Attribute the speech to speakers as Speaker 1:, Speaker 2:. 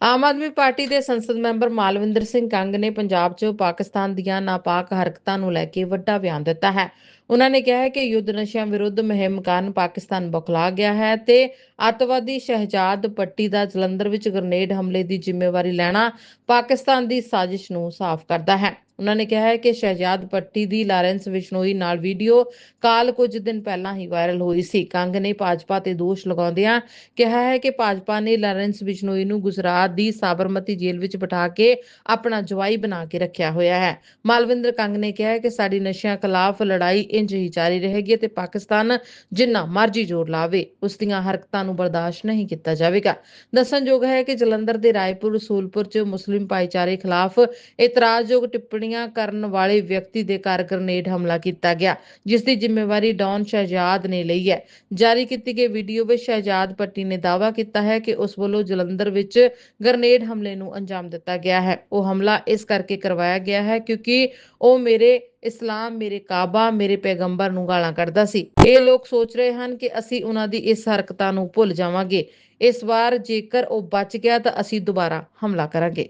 Speaker 1: Aam Aadmi party ਦੇ ਸੰਸਦ member Malvinder Singh Kang ਨੇ ਪੰਜਾਬ 'ਚ ਪਾਕਿਸਤਾਨ ਦੀਆਂ ਨਾਪਾਕ ਹਰਕਤਾਂ ਨੂੰ ਲੈ ਕੇ ਵੱਡਾ ਬਿਆਨ ਦਿੱਤਾ ਹੈ। ਉਹਨਾਂ ਨੇ ਕਿਹਾ ਹੈ ਕਿ ਯੁੱਧ ਨਸ਼ਿਆਂ ਵਿਰੁੱਧ ਮੁਹਿੰਮ ਕਾਰਨ ਪਾਕਿਸਤਾਨ ਬੁਖਲਾ ਗਿਆ ਹੈ ਤੇ ਅੱਤਵਾਦੀ ਸ਼ਹਿਜਾਦ ਪੱਟੀ ਦਾ ਜਲੰਧਰ ਵਿੱਚ ਗ੍ਰਨੇਡ ਹਮਲੇ ਦੀ ਜ਼ਿੰਮੇਵਾਰੀ ਲੈਣਾ ਪਾਕਿਸਤਾਨ ਦੀ ਸਾਜ਼ਿਸ਼ ਨੂੰ ਸਾਫ਼ ਕਰਦਾ ਹੈ। ਉਹਨਾਂ ਨੇ ਕਿਹਾ ਹੈ ਕਿ ਸ਼ਹਿਜਾਦ ਪੱਟੀ ਦੀ ਲਾਰੈਂਸ ਬਿਸ਼ਨੋਈ ਨਾਲ ਵੀਡੀਓ ਕਾਲ ਕੁਝ ਦਿਨ ਪਹਿਲਾਂ ਹੀ ਵਾਇਰਲ ਹੋਈ ਸੀ। ਕੰਗ ਨੇ ਭਾਜਪਾ ਤੇ ਦੋਸ਼ ਲਗਾਉਂਦਿਆਂ ਕਿਹਾ ਹੈ ਕਿ ਭਾਜਪਾ ਨੇ ਲਾਰੈਂਸ ਬਿਸ਼ਨੋਈ ਨੂੰ ਗੁਜਰਾਤ ਦੀ ਸਾਬਰਮਤੀ ਜੇਲ੍ਹ ਵਿੱਚ ਬਿਠਾ ਕੇ ਆਪਣਾ ਜਵਾਈ ਬਣਾ ਕੇ ਰੱਖਿਆ ਹੋਇਆ ਹੈ। ਮਾਲਵਿੰਦਰ ਕੰਗ ਨੇ ਕਿਹਾ ਹੈ ਕਿ ਸਾਡੀ ਨਸ਼ਿਆਂ ਖਿਲਾਫ ਲੜਾਈ ਇੰਜ ਹੀ ਜਾਰੀ ਰਹੇਗੀ ਤੇ ਪਾਕਿਸਤਾਨ ਜਿੰਨਾ ਮਰਜ਼ੀ ਜ਼ੋਰ ਲਾਵੇ, ਉਸ ਦੀਆਂ ਹਰਕਤਾਂ ਨੂੰ ਬਰਦਾਸ਼ਤ ਨਹੀਂ ਕੀਤਾ ਜਾਵੇਗਾ। ਦੱਸਣਯੋਗ ਹੈ ਕਿ ਜਲੰਧਰ ਦੇ ਰਾਏਪੁਰ, ਸੂਲਪੁਰ 'ਚ ਮੁਸਲਿਮ ਭਾਈਚਾਰੇ ਖਿਲਾਫ ਇਤਰਾਜ਼ਯੋਗ ਟਿੱਪਣੀ ਟਿੱਪਣੀਆਂ ਕਰਨ ਵਾਲੇ ਵਿਅਕਤੀ ਦੇ ਘਰ ਗ੍ਰਨੇਡ ਹਮਲਾ ਕੀਤਾ ਗਿਆ, ਜਿਸ ਦੀ ਜ਼ਿੰਮੇਵਾਰੀ ਡੌਨ ਸ਼ਹਿਜਾਦ ਨੇ ਲਈ ਹੈ। ਜਾਰੀ ਕੀਤੀ ਗਈ ਵੀਡੀਓ ਵਿੱਚ ਸ਼ਹਿਜਾਦ ਪੱਟੀ ਨੇ ਦਾਅਵਾ ਕੀਤਾ ਹੈ ਕਿ ਉਸ ਵੱਲੋਂ ਜਲੰਧਰ ਵਿੱਚ ਗ੍ਰਨੇਡ ਹਮਲੇ ਨੂੰ ਅੰਜਾਮ ਦਿੱਤਾ ਗਿਆ ਹੈ। ਉਹ ਹਮਲਾ ਇਸ ਕਰਕੇ ਕਰਵਾਇਆ ਗਿਆ ਹੈ ਕਿਉਂਕਿ ਉਹ ਮੇਰੇ ਇਸਲਾਮ, ਮੇਰੇ ਕਾਬਾ, ਮੇਰੇ ਪੈਗੰਬਰ ਨੂੰ ਗਾਲਾਂ ਕੱਢਦਾ ਸੀ। ਇਹ ਲੋਕ ਸੋਚ ਰਹੇ ਹਨ ਕਿ ਅਸੀਂ ਉਹਨਾਂ ਦੀ ਇਸ ਹਰਕਤਾਂ ਨੂੰ ਭੁੱਲ ਜਾਵਾਂਗੇ। ਇਸ ਵਾਰ ਜੇਕਰ ਉਹ ਬਚ ਗਿਆ ਤਾਂ ਅਸੀਂ ਦੁਬਾਰਾ ਹਮਲਾ ਕਰਾਂਗੇ।